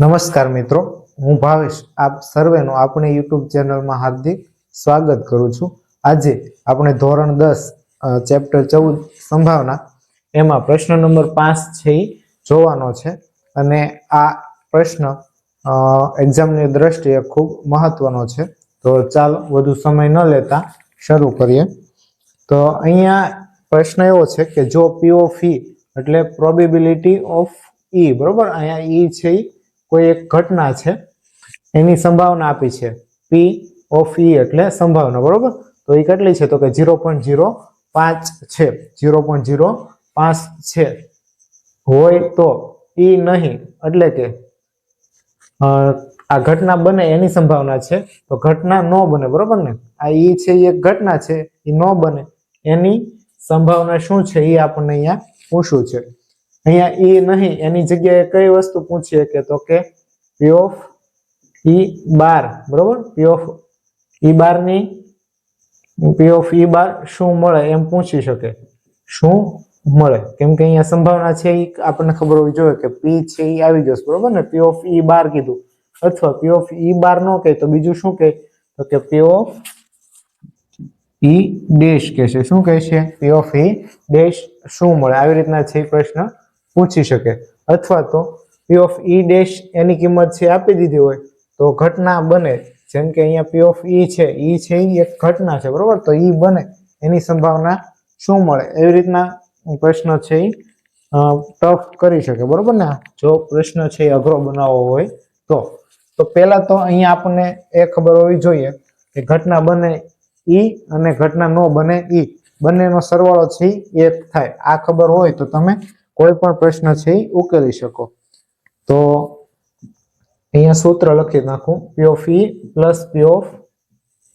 નમસ્કાર મિત્રો, હું ભાવેશ આપ સર્વેનું આપણી યુટ્યુબ ચેનલમાં હાર્દિક સ્વાગત કરું છું. આજે આપણે ધોરણ દસ ચેપ્ટર ચૌદ સંભાવના, એમાં પ્રશ્ન નંબર પાંચ છે એ જોવાનો છે. અને આ પ્રશ્ન એક્ઝામની દ્રષ્ટિએ ખૂબ મહત્વનો છે. તો ચાલો, વધુ સમય ન લેતા શરૂ કરીએ. તો અહીંયા પ્રશ્ન એવો છે કે જો પીઓ ફી ઈ એટલે પ્રોબેબિલિટી ઓફ ઈ બરોબર? અહીંયા ઈ છે ઈ કોઈ એક ઘટના છે, એની સંભાવના આપી છે. પી ઓફ ઈ એટલે સંભાવના, બરોબર? તો એ કેટલી છે? તો કે ઝીરો પોઈન્ટ ઝીરો પાંચ છે. ઝીરો પોઈન્ટ ઝીરો પાંચ છે. હોય તો ઈ નહીં. એટલે કે આ ઘટના બને એની સંભાવના છે. તો ઘટના ન બને, બરોબર ને? આ ઈ છે એ ઘટના છે એ ન બને. એની સંભાવના શું છે? એ આપણને અહીંયા પૂછ્યું છે. અહીંયા ઈ નહીં, એની જગ્યાએ કઈ વસ્તુ પૂછીએ કે તો કે પી ઓફ ઈ બાર, બરોબર? પી ઓફ ઈ બારની પી ઓફ ઈ બાર શું મળે એમ પૂછી શકે. શું મળે? કેમ કે અહીંયા સંભાવના છે એ આપણને ખબર હોવી જોઈએ કે પી છે એ આવી જશે, બરોબર ને? પી ઓફ ઈ બાર કીધું. અથવા પી ઓફ ઈ બાર નો કહે તો બીજું શું કહે? તો કે પી ઓફ ઈ ડેશ કહેશે શું કહે છે? પી ઓફ ઈ ડેશ શું મળે? આવી રીતના છે પ્રશ્ન. પૂછી શકે. અથવા તો પી ઓફ ઈ ડેશ એની કિંમત છે આપી દીધી હોય, તો ઘટના બને. જેમ કે અહીંયા પી ઓફ ઈ છે ઈ છે એ એક ઘટના છે, બરોબર? તો ઈ બને, એની સંભાવના શું મળે? એવી રીતના પ્રશ્ન છે એ ટફ કરી શકે, બરોબર ને? જો પ્રશ્ન છે એ અઘરો બનાવવો હોય, તો. તો પહેલા તો અહીંયા આપણને એ ખબર હોવી જોઈએ કે ઘટના બને ઈ અને ઘટના ન બને ઈ બંનેનો સરવાળો છે એક થાય. આ ખબર હોય તો તમે કોઈ પણ પ્રશ્ન છે એ ઉકેલી શકો. તો અહીંયા સૂત્ર લખી નાખું. P of E plus P of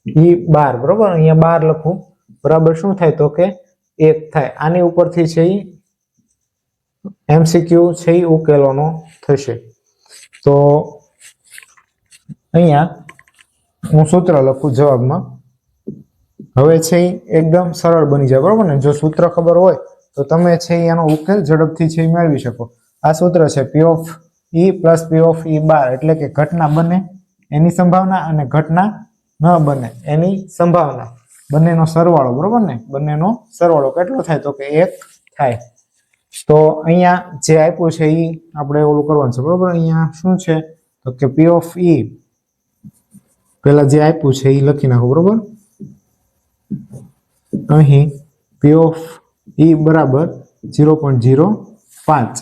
E bar, બરોબર? અહીંયા બાર લખું. બરાબર શું થાય? તો કે એક થાય. આની ઉપરથી છે એ એમસીક્યુ છે એ ઉકેલવાનો થશે. તો અહીંયા હું સૂત્ર લખું જવાબમાં. હવે છે એકદમ સરળ બની જાય. બરોબર ને? જો સૂત્ર ખબર હોય તો તમે છે એનો ઉકેલ ઝડપથી છે એ મેળવી શકો. આ સૂત્ર છે P of E plus P of E bar એટલે કે ઘટના બને એની સંભાવના અને ઘટના ન બને એની સંભાવના. બંનેનો સરવાળો, બરોબર ને? બંનેનો સરવાળો કેટલો થાય? તો કે એક થાય. તો અહીંયા જે આપ્યું છે એ આપણે ઓલું કરવાનું છે, બરોબર? અહીંયા શું છે? તો કે પી ઓફ ઈ પેલા જે આપ્યું છે એ લખી નાખો, બરોબર? અહીં પી ઓફ ઈ બરાબર ઝીરો પોઈન્ટ ઝીરો પાંચ.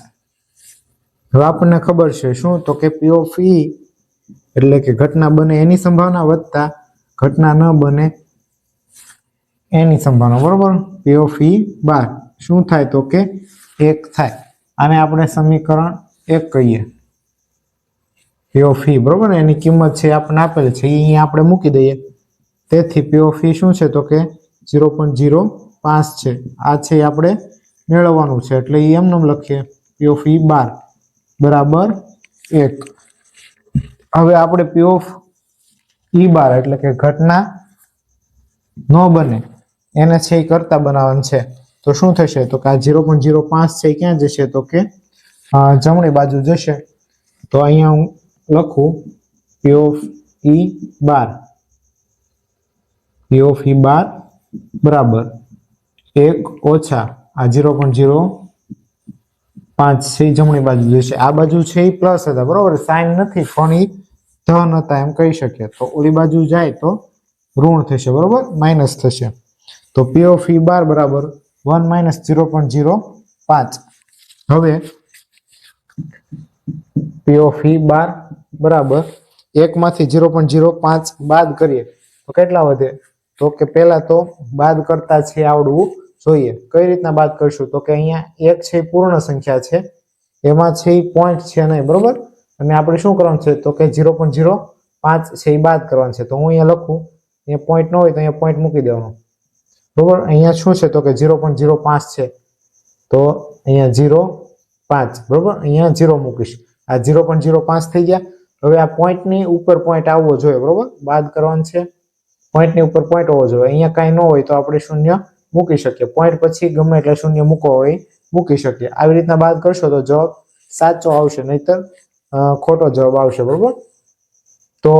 હવે આપણને ખબર છે શું? તો કે પી ઓફ ઈ એટલે કે ઘટના બને એની સંભાવના વધતા ઘટના ન બને એની સંભાવના, બરોબર? P of E bar. શું થાય? તો કે એક થાય. આને આપણે સમીકરણ એક કહીએ. પી ઓફ ઈ બરોબર? એની કિંમત છે એ આપણને આપેલ છે. એ અહીંયા આપણે મૂકી દઈએ. તેથી પી ઓફ ઈ શું છે? તો કે ઝીરો પોઈન્ટ ઝીરો પાંચ છે. આ છે એ આપણે મેળવવાનું છે. એટલે એ એમને એમ લખીએ. P of E bar. બરાબર એક. હવે આપણે પી ઓફ ઈ બાર એટલે કે ઘટના ન બને. એને છે એ કરતા બનાવવાનું છે. તો શું થશે? તો કે આ ઝીરો પોઈન્ટ ઝીરો પાંચ છે ક્યાં જશે? તો કે જમણી બાજુ જશે. તો અહીંયા હું લખું પી of E bar. P of E bar. બરાબર. એક ઓછા આ ઝીરો પોઈન્ટ ઝીરો પાંચ છે જમણી બાજુ જશે આ બાજુ છે એ પ્લસ હતા, બરોબર? સાઈન નથી, પણ એ ધન હતા, એમ કહી શકીએ. તો ઓલી બાજુ જાય તો ઋણ થશે, બરોબર? માઇનસ થશે. તો પી ઓફ ઈ બાર બરાબર one minus zero point zero પાંચ. હવે પી ઓફ ઈ બાર બરાબર એકમાંથી ઝીરો પોઈન્ટ ઝીરો પાંચ બાદ કરીએ. તો કેટલા વધે? તો કે પહેલા તો બાદ કરતા છે આવડવું જોઈએ, કઈ રીતના બાદ કરશું? તો કે અહીંયા એક છે પૂર્ણ સંખ્યા છે, એમાં છે પોઈન્ટ છે નહીં બરોબર? અને આપણે શું કરવાનું છે? તો કે ઝીરો પોઈન્ટ ઝીરો પાંચ છે એ બાદ કરવાનું છે. તો હું અહીંયા લખું, અહીંયા પોઈન્ટ ન હોય તો અહીંયા પોઈન્ટ મૂકી દેવાનો. બરોબર? અહીંયા શું છે? તો કે ઝીરો પોઈન્ટ ઝીરો પાંચ છે. તો અહીંયા ઝીરો પાંચ, બરોબર? અહીંયા ઝીરો મૂકીશ. આ ઝીરો પોઈન્ટ ઝીરો પાંચ થઈ ગયા. હવે આ પોઈન્ટની ઉપર પોઈન્ટ આવવો જોઈએ, બરોબર? બાદ કરવાનું છે. પોઈન્ટની ઉપર પોઈન્ટ હોવો જોઈએ. અહીંયા કાંઈ ન હોય તો આપણે શૂન્ય મૂકી શકીએ. પોઈન્ટ પછી ગમે એટલે શૂન્ય મૂકો હોય, મૂકી શકીએ. આવી રીતના બાદ કરશો તો જવાબ સાચો આવશે, નહીતર ખોટો જવાબ આવશે, બરોબર? તો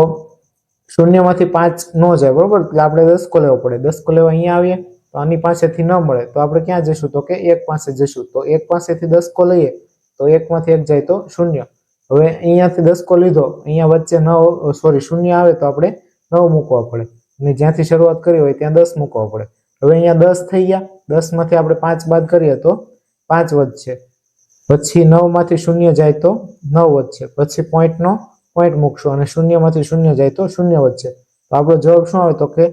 શૂન્યમાંથી પાંચ ન જાય, બરોબર? એટલે આપણે દસ કો લેવો પડે. દસ કો લેવા અહીંયા આવીએ, તો આની પાસેથી ન મળે. તો આપણે ક્યાં જઈશું તો કે એક પાસે જઈશું તો એક પાસેથી દસ કો લઈએ, તો એકમાંથી એક જાય તો શૂન્ય. હવે અહીંયાથી દસ કો લીધો, અહીંયા વચ્ચે નવ સોરી શૂન્ય આવે તો આપણે નવ મૂકવા પડે. અને જ્યાંથી શરૂઆત કરી હોય ત્યાં દસ મૂકવા પડે. હવે અહીંયા દસ થઈ ગયા. દસમાંથી આપણે પાંચ બાદ કરીએ તો પાંચ વધશે. પછી નવમાંથી શૂન્ય જાય તો નવ વધશે. પછી પોઈન્ટનો પોઈન્ટ મૂકશું અને શૂન્યમાંથી શૂન્ય જાય તો શૂન્ય વધશે. તો આપણો જવાબ શું આવે તો કે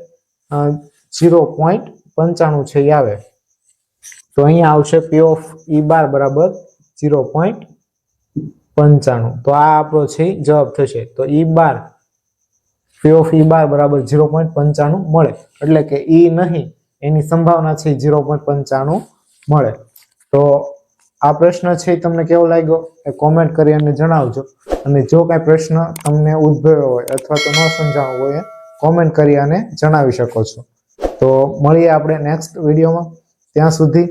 જીરો પોઈન્ટ પંચાણું છે એ આવે. તો અહીંયા આવશે પી ઓફ ઈ બાર બરાબર ઝીરો પોઈન્ટ પંચાણું. તો આ આપણો છે જવાબ થશે. તો ઈ બાર પી ઓફ ઈ બાર બરાબર જીરો પોઈન્ટ પંચાણું મળે. એટલે કે ઈ નહીં. એની સંભાવના છે જીરો પોઈન્ટ પંચાણું મળે. તો આ પ્રશ્ન છે એ તમને કેવો લાગ્યો એ કોમેન્ટ કરી અને જણાવજો. અને જો કાંઈ પ્રશ્ન તમને ઉદ્ભવ્યો હોય અથવા તો ન સમજાવો હોય એ કોમેન્ટ કરી અને જણાવી શકો છો. તો મળીએ આપણે નેક્સ્ટ વિડીયોમાં. ત્યાં સુધી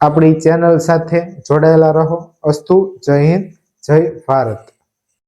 આપણી ચેનલ સાથે જોડાયેલા રહો. અસ્તુ, જય હિન્દ, જય ભારત.